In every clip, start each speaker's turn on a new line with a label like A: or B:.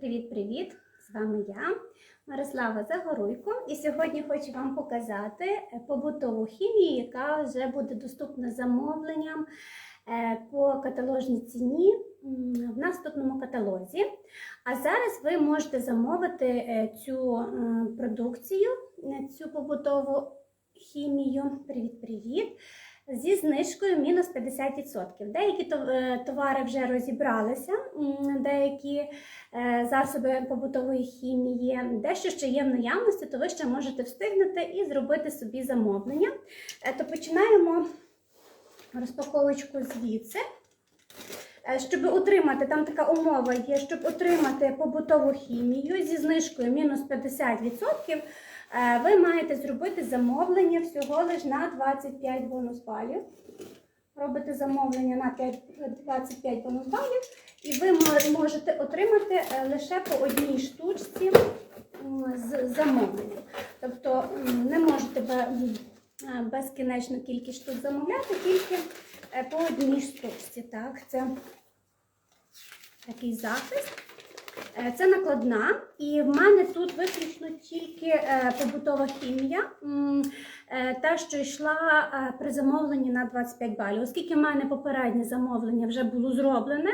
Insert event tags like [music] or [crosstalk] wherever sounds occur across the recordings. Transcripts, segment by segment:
A: Привіт-привіт! З вами я, Мирослава Загоруйко, і сьогодні хочу вам показати е, побутову хімію, яка вже буде доступна замовленням е, по каталожній ціні в наступному каталозі. А зараз ви можете замовити е, цю продукцію, цю побутову хімію. Привіт-привіт! Зі знижкою мінус 50%. Деякі е, товари вже розібралися, деякі е, засоби побутової хімії, дещо ще є в наявності, то ви ще можете встигнути і зробити собі замовлення. Е, То починаємо розпаковочку звідси. Щоб отримати, там така умова є, щоб отримати побутову хімію зі знижкою мінус 50%, е, ви маєте зробити замовлення всього лиш на 25 бонус балів. Робите замовлення на 5, 25 бонус балів, і ви можете отримати е, лише по одній штучці з замовлення. Тобто не можете е, безкінечну кількість штук замовляти, тільки е, по одній штучці. Так, це такий захист. Е, Це накладна, і в мене тут виключно тільки е, побутова хімія, е, та, що йшла при замовленні на 25 балів. Оскільки в мене попереднє замовлення вже було зроблене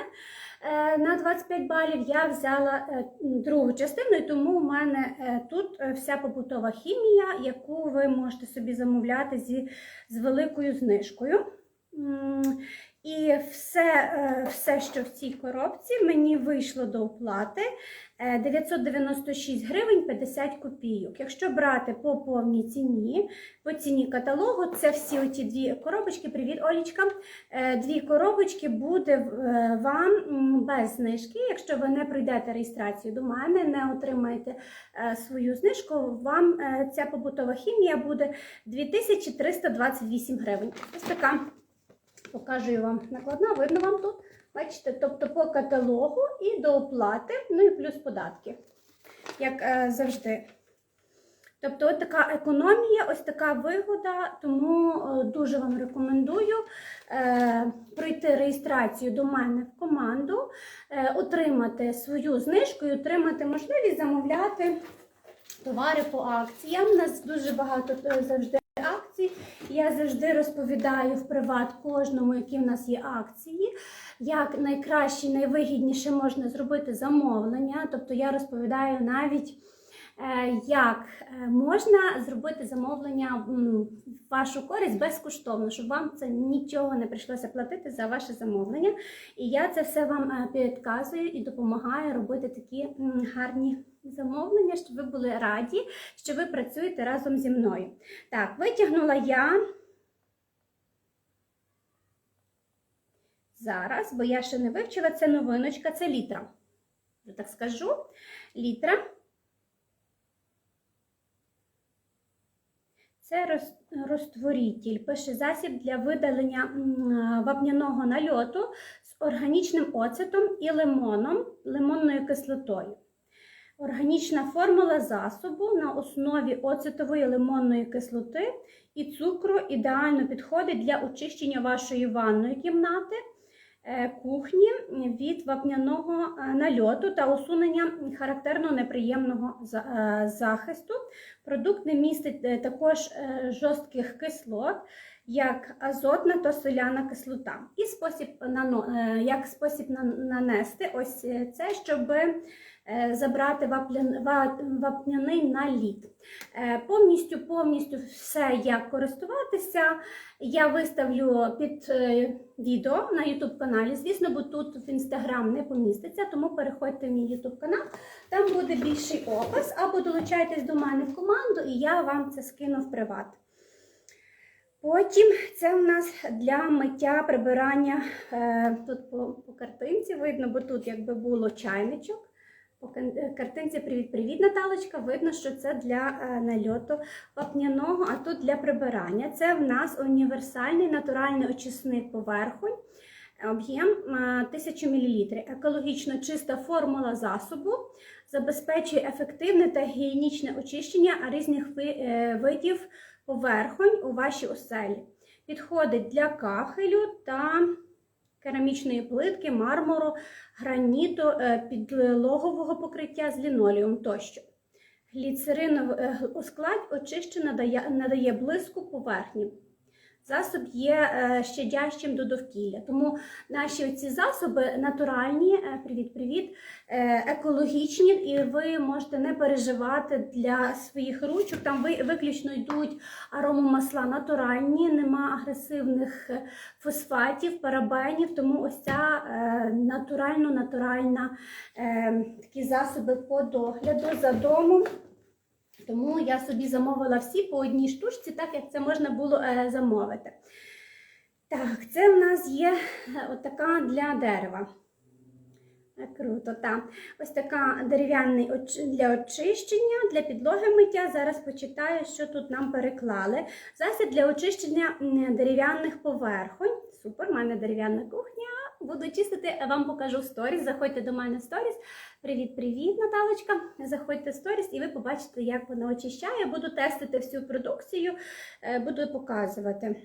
A: на 25 балів, я взяла другу частину, і тому в мене тут вся побутова хімія, яку ви можете собі замовляти зі, з великою знижкою. І все, е, все, що в цій коробці, мені вийшло до оплати е, 996 гривень 50 копійок. Якщо брати по повній ціні, по ціні каталогу, це всі оті дві коробочки. Привіт, Олічка. Е, Дві коробочки буде е, вам без знижки. Якщо ви не пройдете реєстрацію до мене, не отримаєте е, свою знижку, вам е, ця побутова хімія буде 2328 гривень. Ось така. Покажу вам накладна, видно вам тут. Бачите, тобто по каталогу і до оплати, ну і плюс податки, як е, завжди. Тобто, от така економія, ось така вигода, тому е, дуже вам рекомендую е, пройти реєстрацію до мене в команду, е, отримати свою знижку і отримати можливість замовляти товари по акціям. У нас дуже багато е, завжди. Я завжди розповідаю в приват кожному, які в нас є акції, як найкраще, найвигідніше можна зробити замовлення. Тобто я розповідаю навіть. е, Як е, можна зробити замовлення в вашу користь безкоштовно, щоб вам це нічого не прийшлося платити за ваше замовлення. І я це все вам е, підказую і допомагаю робити такі гарні замовлення, щоб ви були раді, що ви працюєте разом зі мною. Так, витягнула я зараз, бо я ще не вивчила, це новиночка, це літра. Я так скажу. Літра. Це роз- розтворитель, пише засіб для видалення вапняного нальоту з органічним оцетом і лимоном, лимонною кислотою. Органічна формула засобу на основі оцетової лимонної кислоти і цукру ідеально підходить для очищення вашої ванної кімнати, е, кухні від вапняного е, нальоту та усунення характерного неприємного е, захисту. Продукт не містить також жорстких кислот, як азотна та соляна кислота. І спосіб як спосіб нанести ось це, щоб забрати вапняний наліт. Е, Повністю, повністю все, як користуватися, я виставлю під е, відео на YouTube каналі. Звісно, бо тут в Instagram не поміститься, тому переходьте в мій YouTube канал, там буде більший опис, або долучайтесь до мене в команду, і я вам це скину в приват. Потім це у нас для миття прибирання. е, Тут по, по картинці видно, бо тут якби було чайничок. По е, картинці привіт-привіт, Наталочка. Видно, що це для е, нальоту вапняного, а тут для прибирання. Це в нас універсальний натуральний очисник поверхонь. Об'єм е, 1000 мл. Екологічно чиста формула засобу забезпечує ефективне та гігієнічне очищення різних е, видів поверхонь у вашій оселі. Підходить для кахелю та керамічної плитки, мармуру, граніту, е, підлогового покриття з лінолеум тощо. Гліцериновий е, склад очищено надає, надає блиску поверхні. Засоб є е, щадящим до довкілля. Тому наші ці засоби натуральні, е, привіт-привіт, е, екологічні, і ви можете не переживати для своїх ручок. Там ви- виключно йдуть аромамасла натуральні, нема агресивних е, фосфатів, парабенів. Тому ось ця е, натурально-натуральна е, такі засоби по догляду за домом. Тому я собі замовила всі по одній штучці, так як це можна було е, замовити. Так, це в нас є е, отака для дерева. Е, Круто, так. Ось така дерев'яний для очищення, для підлоги миття. Зараз почитаю, що тут нам переклали. Засіб для очищення дерев'яних поверхонь. Супер, в мене дерев'яна кухня. Буду чистити, вам покажу сторіс. Заходьте до мене сторіс. Привіт-привіт, Наталочка. Заходьте в сторіс і ви побачите, як вона очищає. Буду тестити всю продукцію, е, буду показувати.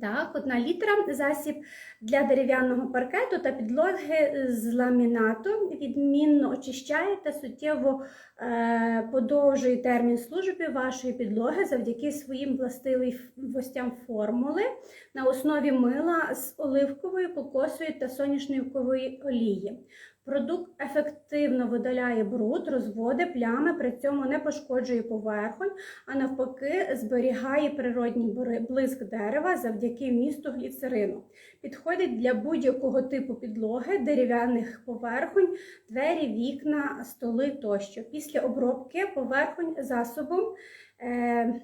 A: Так, одна літра засіб для дерев'яного паркету та підлоги з ламінату відмінно очищає та суттєво е, подовжує термін служби вашої підлоги завдяки своїм властивостям формули на основі мила з оливкової, кокосової та соняшникової олії. Продукт ефективно видаляє бруд, розводи, плями, при цьому не пошкоджує поверхонь, а навпаки, зберігає природній блиск дерева завдяки вмісту гліцерину. Підходить для будь-якого типу підлоги, дерев'яних поверхонь, двері, вікна, столи тощо. Після обробки поверхонь засобом. Е-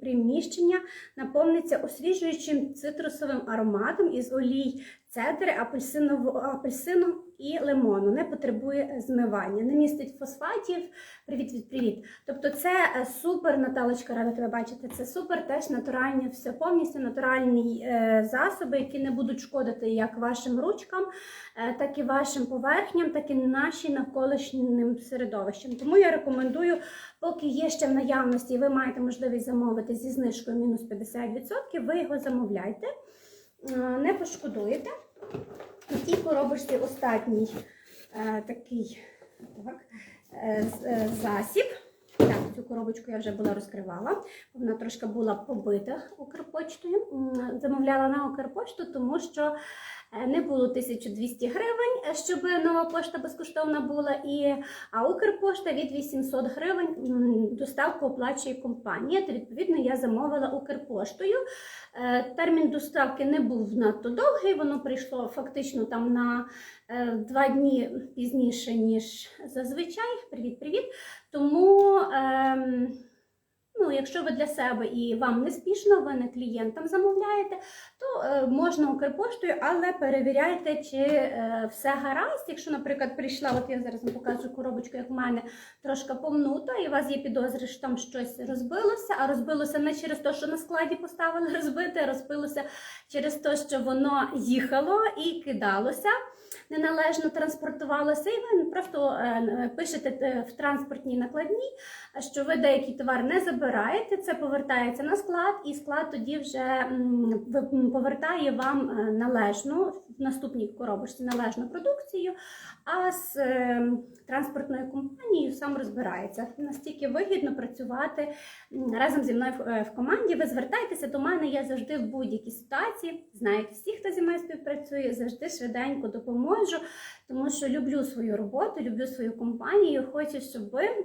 A: Приміщення наповниться освіжуючим цитрусовим ароматом із олій цедри, апельсину і лимону. Не потребує змивання, не містить фосфатів. Привіт, від привіт. Тобто, це е, супер, Наталочка, рада тебе бачити. Це супер, теж натуральні, все повністю натуральні е, засоби, які не будуть шкодити як вашим ручкам, е, так і вашим поверхням, так і нашим навколишнім середовищем. Тому я рекомендую, поки є ще в наявності, і ви маєте можливість замовити зі знижкою мінус 50%, ви його замовляйте, Е, не пошкодуєте. У тій коробочці останній е, такий так, е, е, засіб. Так, цю коробочку я вже була розкривала. Вона трошки була побита Укрпочтою. Замовляла на Укрпочту, тому що не було 1200 гривень, е, щоб нова пошта безкоштовна була, і, а Укрпошта від 800 гривень доставку оплачує компанія. То відповідно я замовила Укрпоштою. Е, Термін доставки не був надто довгий, воно прийшло фактично там на е, два дні пізніше, ніж зазвичай. Привіт-привіт. Тому, ем, ну, якщо ви для себе і вам не спішно, ви не клієнтам замовляєте, то е, можна Укрпоштою, але перевіряйте, чи е, все гаразд. Якщо, наприклад, прийшла, от я зараз вам покажу коробочку, як в мене трошки помнута, і у вас є підозри, що там щось розбилося, а розбилося не через те, що на складі поставили [laughs] розбити, а розбилося через те, що воно їхало і кидалося. Неналежно транспортувалося, і ви просто е, пишете е, в транспортній накладній, що ви деякий товар не забираєте, це повертається на склад, і склад тоді вже повертає вам е, належну в наступній коробочці належну продукцію, а з е, транспортною компанією сам розбирається. Настільки вигідно працювати разом зі мною в, е, команді. Ви звертайтеся до мене, я завжди в будь-якій ситуації. Знаєте, всі, хто зі мною співпрацює, завжди швиденько допоможу, тому що люблю свою роботу, люблю свою компанію. Хочу, щоб е,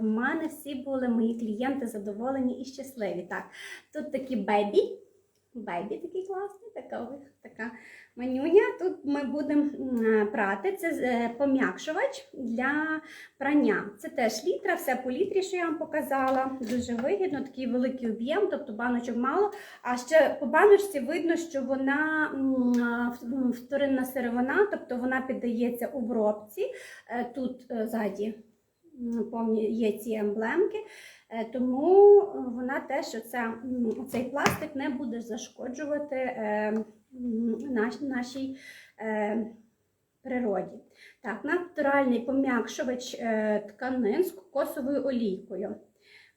A: в мене всі були мої клієнти задоволені і щасливі. Так, тут такі бебі. Бебі такий класний, така, така манюня. Тут ми будемо прати. Це е, пом'якшувач для прання. Це теж літра, все по літрі, що я вам показала. Дуже вигідно, такий великий об'єм, тобто баночок мало. А ще по баночці видно, що вона м, вторинна сировина, тобто вона піддається обробці. Е, Тут е, ззаді є ці емблемки. Е, Тому е, вона теж оця, м, цей пластик не буде зашкоджувати е, наш, нашій е, природі. Так, натуральний пом'якшувач е, тканин з кокосовою олійкою.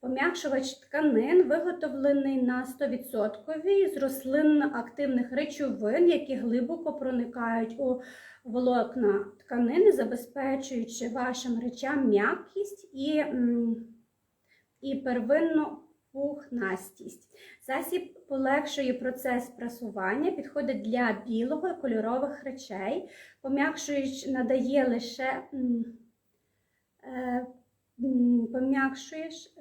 A: Пом'якшувач тканин виготовлений на 100% з рослинно-активних речовин, які глибоко проникають у волокна тканини, забезпечуючи вашим речам м'якість і, і первинну пухнастість. Засіб полегшує процес прасування, підходить для білого і кольорових речей, пом'якшуючи надає лише. е, Пом'якшуєш,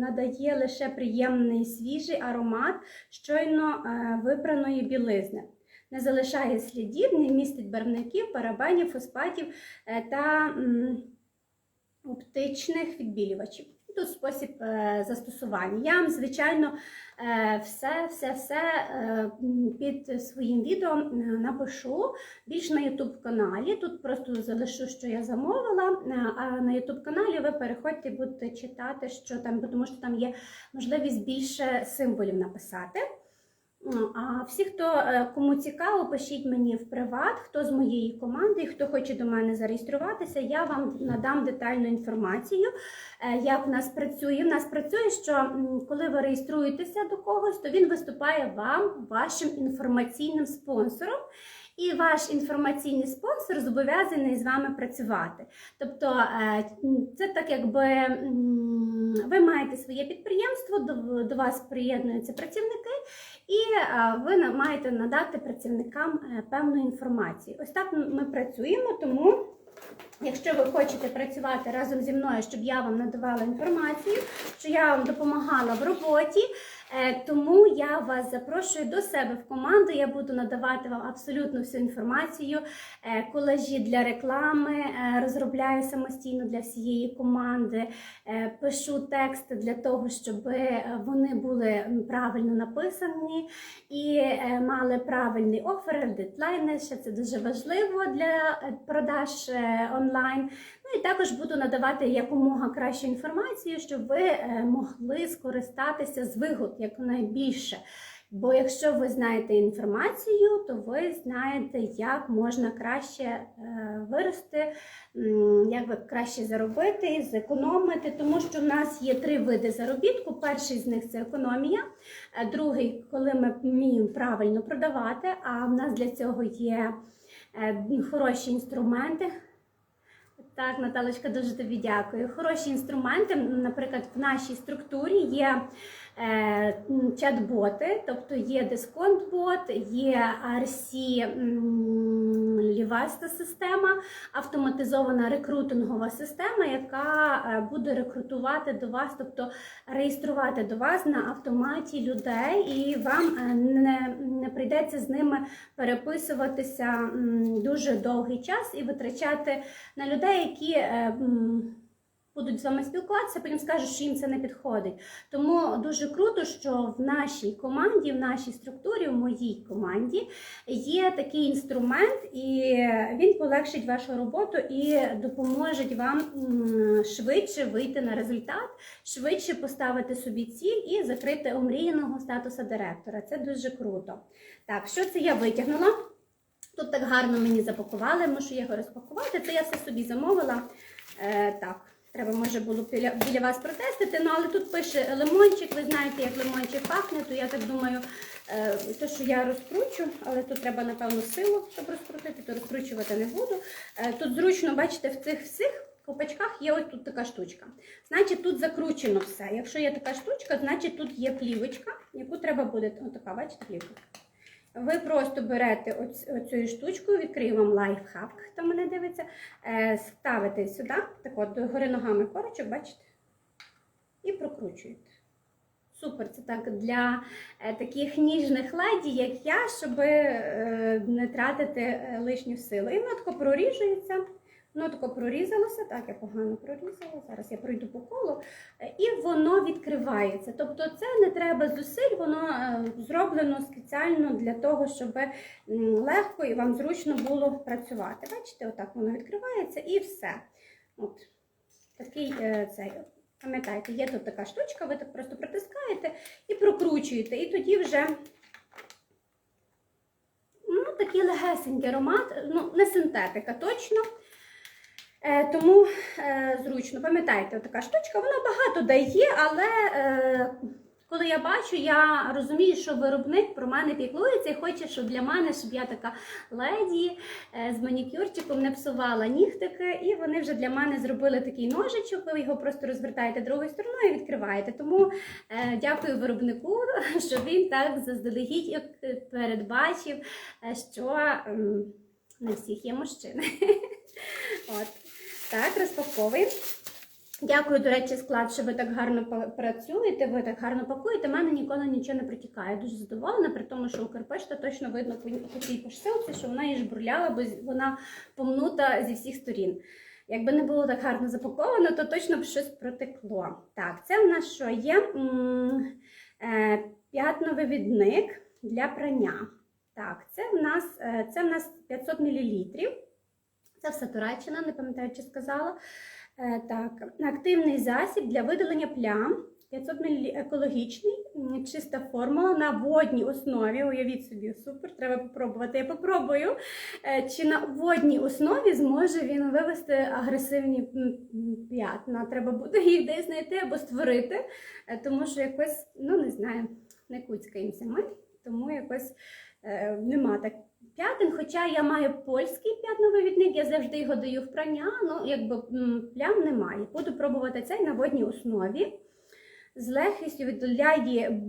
A: надає лише приємний свіжий аромат щойно е, випраної білизни. Не залишає слідів, не містить барвників, парабенів, фосфатів е, та оптичних відбілювачів. Тут спосіб е, застосування. Я вам, звичайно, е, все, все, все е, під своїм відео е, напишу більш на YouTube каналі. Тут просто залишу, що я замовила. А на YouTube каналі ви переходьте будете читати, що там, тому що там є можливість більше символів написати. Ну, А всі, хто е, кому цікаво, пишіть мені в приват, хто з моєї команди, хто хоче до мене зареєструватися, я вам надам детальну інформацію, е, як в нас працює. В нас працює, що коли ви реєструєтеся до когось, то він виступає вам вашим інформаційним спонсором. І ваш інформаційний спонсор зобов'язаний з вами працювати. Тобто е, це так, якби ви маєте своє підприємство, до, вас приєднуються працівники, і е, ви маєте надати працівникам е, певну інформацію. Ось так ми працюємо, тому. Якщо ви хочете працювати разом зі мною, щоб я вам надавала інформацію, що я вам допомагала в роботі, тому я вас запрошую до себе в команду. Я буду надавати вам абсолютно всю інформацію, е, колажі для реклами, е, розробляю самостійно для всієї команди, е, пишу тексти для того, щоб е, вони були правильно написані і е, мали правильний офер, дедлайни. Ще це дуже важливо для е, продаж е, онлайн. І також буду надавати якомога кращу інформацію, щоб ви е, могли скористатися з вигод якнайбільше. Бо якщо ви знаєте інформацію, то ви знаєте, як можна краще е, вирости, як ви краще заробити, зекономити, тому що в нас є три види заробітку. Перший з них це економія, е, другий, коли ми вміємо правильно продавати, а в нас для цього є хороші інструменти. Так, Наталочка, дуже тобі дякую. Хороші інструменти, наприклад, в нашій структурі є е, чат-боти, тобто є дисконт-бот, є RC м, система, автоматизована рекрутингова система, яка е, буде рекрутувати до вас, тобто реєструвати до вас на автоматі людей, і вам е, не, не прийдеться з ними переписуватися дуже довгий час і витрачати на людей, які е, будуть з вами спілкуватися, потім скажуть, що їм це не підходить. Тому дуже круто, що в нашій команді, в нашій структурі, в моїй команді є такий інструмент, і він полегшить вашу роботу і допоможе вам швидше вийти на результат, швидше поставити собі ціль і закрити омріяного статуса директора. Це дуже круто. Так, що це я витягнула? Тут так гарно мені запакували, мушу його розпакувати. Це я все собі замовила. Е, так, треба може було біля, біля вас протестити. Ну, але тут пише лимончик. Ви знаєте, як лимончик пахне, то я так думаю, е, що я розкручу, але тут треба, напевно, силу, щоб розкрутити, то розкручувати не буду. Е, тут зручно, бачите, в цих всіх. Копачках є ось тут така штучка. Значить, тут закручено все. Якщо є така штучка, значить тут є плівочка, яку треба буде. Отака, бачите, плівка. Ви просто берете оцю штучку, відкрию вам лайфхак, хто мене дивиться, е, ставите сюди, так от, гори ногами корочок, бачите, і прокручуєте. Супер, це так для е, таких ніжних леді, як я, щоб е, не тратити лишню силу. І воно тако проріжується. Воно тако прорізалося, так, я погано прорізала. Зараз я пройду по колу, е, і воно відкривається. Тобто це не треба зусиль, воно е, зроблено спеціально для того, щоб легко і вам зручно було працювати. Бачите, отак воно відкривається і все. От такий е, цей. Пам'ятаєте, є тут така штучка, ви так просто притискаєте і прокручуєте. І тоді вже ну, такий легесенький аромат, ну, не синтетика точно. Е, тому е, зручно, пам'ятайте, така штучка, вона багато дає, але е, коли я бачу, я розумію, що виробник про мене піклується і хоче, щоб для мене, щоб я така леді з манікюрчиком не псувала нігтики, і вони вже для мене зробили такий ножичок. Ви його просто розвертаєте другою стороною і відкриваєте. Тому дякую виробнику, [laughs] що він так заздалегідь передбачив, що ем, не всіх є мужчини. [laughs] От. Так, розпаковуємо. Дякую, до речі, склад, що ви так гарно працюєте, ви так гарно пакуєте. У мене ніколи нічого не протікає. Дуже задоволена, при тому, що Укрпошта точно видно по, цій посилці, що вона її жбурляла, бо вона помнута зі всіх сторін. Якби не було так гарно запаковано, то точно б щось протекло. Так, це в нас що є? Е, П'ятновивідник для прання. Так, це в нас, е, це в нас 500 мл. Це все Туреччина, не пам'ятаю, чи сказала. Е, Так, активний засіб для видалення плям. 500 мл екологічний, чиста формула на водній основі. Уявіть собі, супер, треба попробувати. Я попробую. Е, Чи на водній основі зможе він вивести агресивні п'ятна? Треба буде їх десь знайти або створити, е, тому що якось, ну не знаю, не куцькаємося ми, тому якось нема так п'ятин. Хоча я маю польський п'ятновивідник, я завжди його даю в прання, ну якби плям немає. Буду пробувати цей на водній основі. З легкістю віддаляє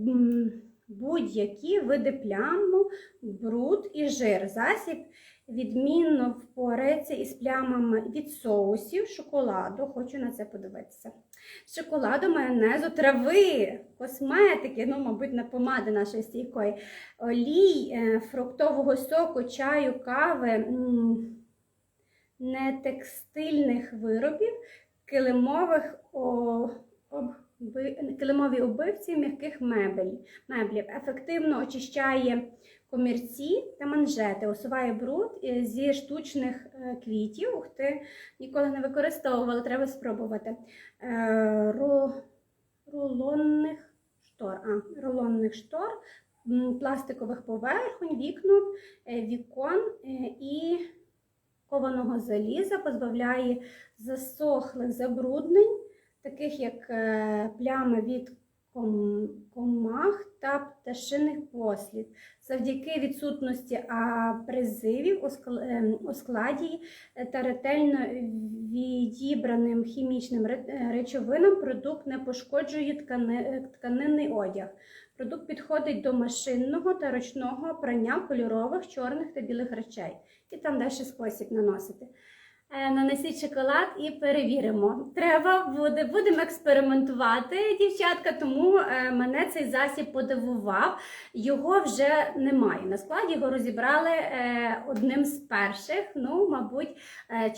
A: будь-які види пляму, бруд і жир. Засіб відмінно впорається із плямами від соусів, шоколаду. Хочу на це подивитися. Шоколаду, майонезу, трави, косметики, ну, мабуть, на помади нашої стійкої, олій, е, фруктового соку, чаю, кави, нетекстильних виробів, килимових о, обби- килимові убивці м'яких меблів. Ефективно очищає комірці та манжети, усуває бруд е, зі штучних е, квітів. Ух ти, ніколи не використовувала, треба спробувати. Е, ру- рулонних штор, а, рулонних штор, пластикових поверхонь, вікон, е, вікон і кованого заліза позбавляє засохлих забруднень, таких як плями від комах та пташиних послід. Завдяки відсутності призивів у ем, складі е, та ретельно відібраним хімічним е, речовинам продукт не пошкоджує е, тканинний одяг. Продукт підходить до машинного та ручного прання кольорових, чорних та білих речей. І там далі спосіб наносити. Е, Нанесіть шоколад і перевіримо. Треба буде, будемо експериментувати, дівчатка, тому е, мене цей засіб подивував. Його вже немає. На складі його розібрали е, одним з перших. Ну, мабуть,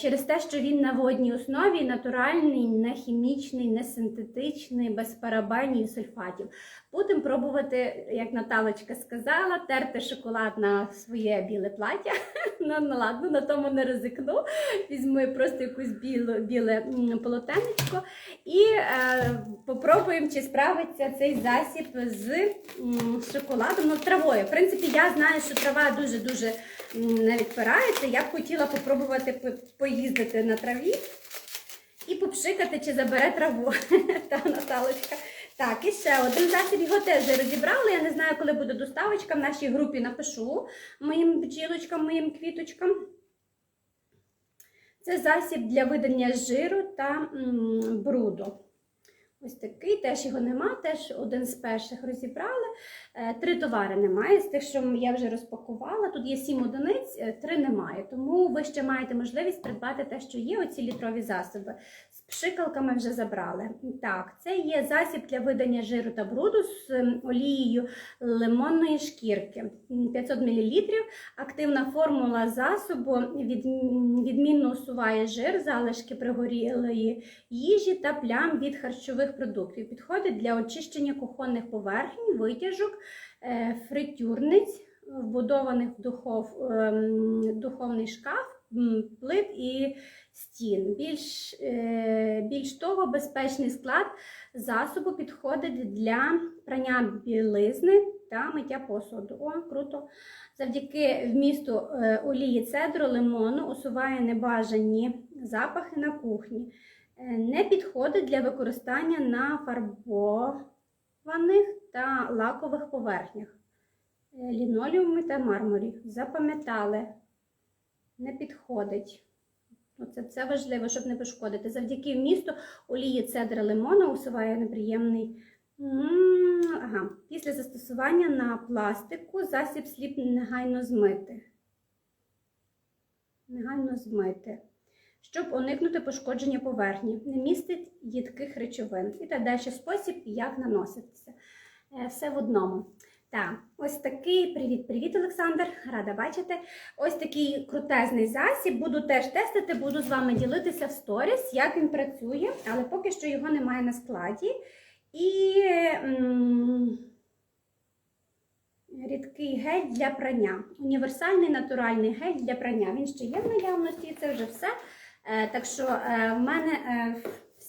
A: через те, що він на водній основі натуральний, не хімічний, не синтетичний, без парабенів і сульфатів. Будемо пробувати, як Наталочка сказала, терти шоколад на своє біле плаття. [laughs] Ну, ну ладно, на тому не ризикну. Візьму просто якусь біле м, полотенечко і е, попробуємо, чи справиться цей засіб з шоколадом, ну, травою. В принципі, я знаю, що трава дуже-дуже не відпирається. Я б хотіла попробувати поїздити на траві і попшикати, чи забере траву [laughs] та Наталочка. Так, і ще один засіб його теж розібрали. Я не знаю, коли буде доставочка. В нашій групі напишу моїм бджілочкам, моїм квіточкам. Це засіб для видалення жиру та бруду. Ось такий, теж його нема, теж один з перших розібрали. Е, Три товари немає. З тих, що я вже розпакувала. Тут є сім одиниць, е, три немає. Тому ви ще маєте можливість придбати те, що є, оці літрові засоби. Пшикалками вже забрали. Так, це є засіб для видання жиру та бруду з олією лимонної шкірки. 500 мл. Активна формула засобу відмінно усуває жир, залишки пригорілої їжі та плям від харчових продуктів. Підходить для очищення кухонних поверхень, витяжок, е, фритюрниць, вбудованих в духов, ем, духовний шкаф, плит і стін. Більш, е, більш того, безпечний склад засобу підходить для прання білизни та миття посуду. О, круто! Завдяки вмісту е, олії цедру, лимону усуває небажані запахи на кухні. Е, Не підходить для використання на фарбованих та лакових поверхнях, лінолеумі та мармурі. Запам'ятали, не підходить. Оце це важливо, щоб не пошкодити. Завдяки вмісту олії цедри лимона усуває неприємний. Ага. Після застосування на пластику засіб слід негайно змити. Негайно змити. Щоб уникнути пошкодження поверхні, не містить їдких речовин. І так далі спосіб, як наноситися. Е, Все в одному. Так, ось такий привіт-привіт, Олександр. Рада бачити. Ось такий крутезний засіб. Буду теж тестити, буду з вами ділитися в сторіс, як він працює, але поки що його немає на складі. І рідкий гель для прання. Універсальний натуральний гель для прання. Він ще є в наявності, це вже все. Е, так що е, в мене е,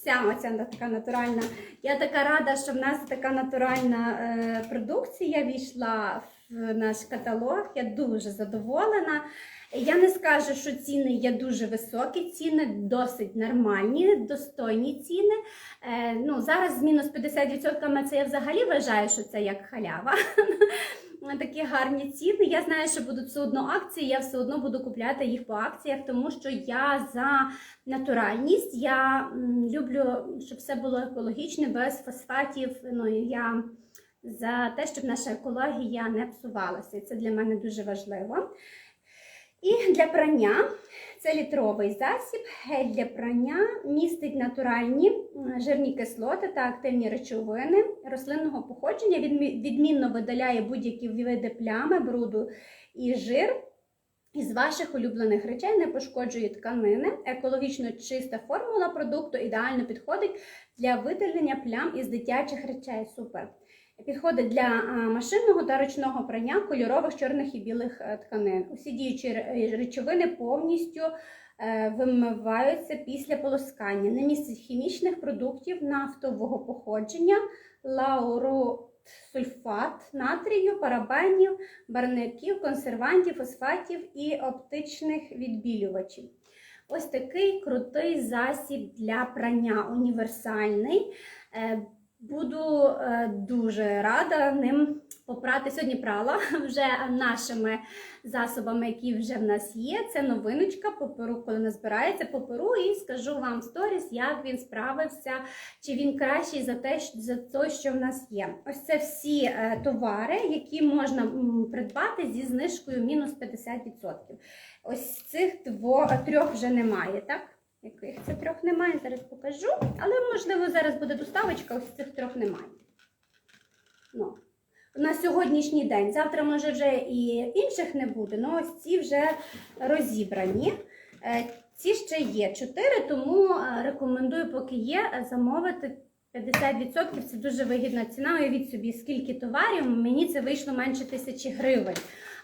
A: вся оця така натуральна. Я така рада, що в нас така натуральна е, продукція війшла в наш каталог. Я дуже задоволена. Я не скажу, що ціни є дуже високі, ціни досить нормальні, достойні ціни. Е, ну, зараз з мінус 50% це я взагалі вважаю, що це як халява. [laughs] Такі гарні ціни. Я знаю, що будуть все одно акції, я все одно буду купляти їх по акціях, тому що я за натуральність. Я люблю, щоб все було екологічне, без фосфатів. Ну, я за те, щоб наша екологія не псувалася. Це для мене дуже важливо. І для прання це літровий засіб, гель для прання містить натуральні жирні кислоти та активні речовини рослинного походження, відмі- відмінно видаляє будь-які види плями, бруду і жир. Із ваших улюблених речей не пошкоджує тканини. Екологічно чиста формула продукту ідеально підходить для видалення плям із дитячих речей. Супер. Підходить для машинного та ручного прання кольорових чорних і білих е, тканин. Усі діючі речовини повністю е, вимиваються після полоскання. Не містить хімічних продуктів нафтового походження, лауросульфат натрію, парабенів, барників, консервантів, фосфатів і оптичних відбілювачів. Ось такий крутий засіб для прання універсальний. Буду е, дуже рада ним попрати. Сьогодні прала [laughs] вже нашими засобами, які вже в нас є. Це новиночка, поперу, коли назбирається поперу, і скажу вам сторіс, як він справився, чи він кращий за те, за те, що в нас є. Ось це всі е, товари, які можна придбати зі знижкою мінус 50%. Ось цих дво, трьох вже немає, так? Яких це трьох немає, зараз покажу. Але можливо зараз буде доставочка, ось цих трьох немає. Ну, на сьогоднішній день. Завтра, може, вже і інших не буде, але ось ці вже розібрані. Е, Ці ще є 4, тому е, рекомендую, поки є, замовити 50%. Це дуже вигідна ціна. Уявіть собі, скільки товарів, мені це вийшло менше тисячі гривень.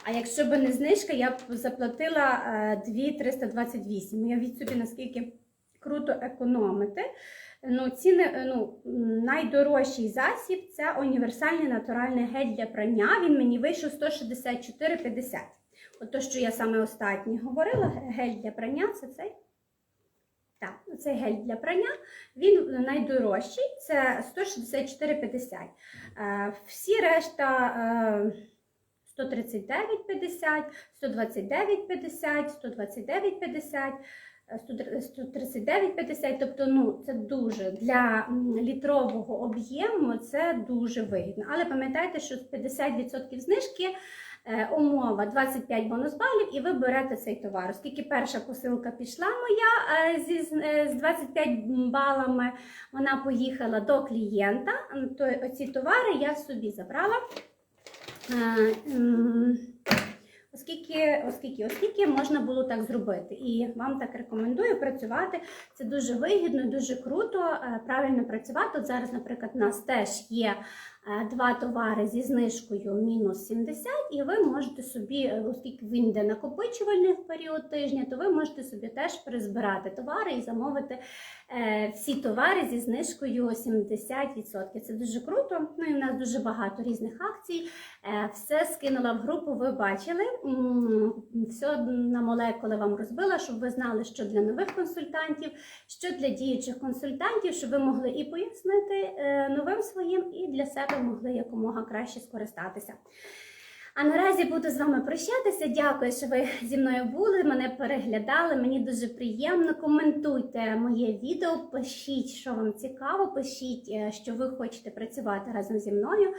A: А якщо б не знижка, я б заплатила е, 2,328. Уявіть собі, наскільки круто економити. Ну, ціни, е, ну, найдорожчий засіб це універсальний натуральний гель для прання. Він мені вийшов 164,50. От то, що я саме останнє говорила, гель для прання це цей. Так, цей гель для прання, він найдорожчий, це 164,50. Е, Всі решта е, 139,50, 129,50, 129,50. 139,50, тобто ну, це дуже для літрового об'єму це дуже вигідно. Але пам'ятайте, що 50% знижки умова 25 бонус балів, і ви берете цей товар. Оскільки перша посилка пішла моя е, зі, з- е, 25 балами, вона поїхала до клієнта, то оці товари я собі забрала. Е, Оскільки, оскільки, оскільки можна було так зробити, і вам так рекомендую працювати. Це дуже вигідно, дуже круто, е, правильно працювати. От зараз, наприклад, у нас теж є е, два товари зі знижкою мінус 70, і ви можете собі, е, оскільки він йде накопичувальний в період тижня, то ви можете собі теж призбирати товари і замовити е, всі товари зі знижкою 70%. Це дуже круто. Ну і в нас дуже багато різних акцій. Е, Все скинула в групу, ви бачили. Все на молекули вам розбила, щоб ви знали, що для нових консультантів, що для діючих консультантів, щоб ви могли і пояснити е, новим своїм, і для себе могли якомога краще скористатися. А наразі буду з вами прощатися. Дякую, що ви зі мною були, мене переглядали. Мені дуже приємно. Коментуйте моє відео, пишіть, що вам цікаво, пишіть, е, що ви хочете працювати разом зі мною.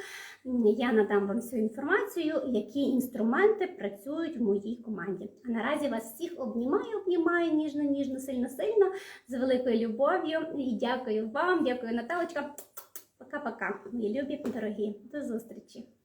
A: Я надам вам всю інформацію, які інструменти працюють в моїй команді. А наразі вас всіх обнімаю, обнімаю ніжно, ніжно, сильно, сильно, з великою любов'ю. І дякую вам, дякую, Наталочка. Пока-пока, мої любі, дорогі. До зустрічі!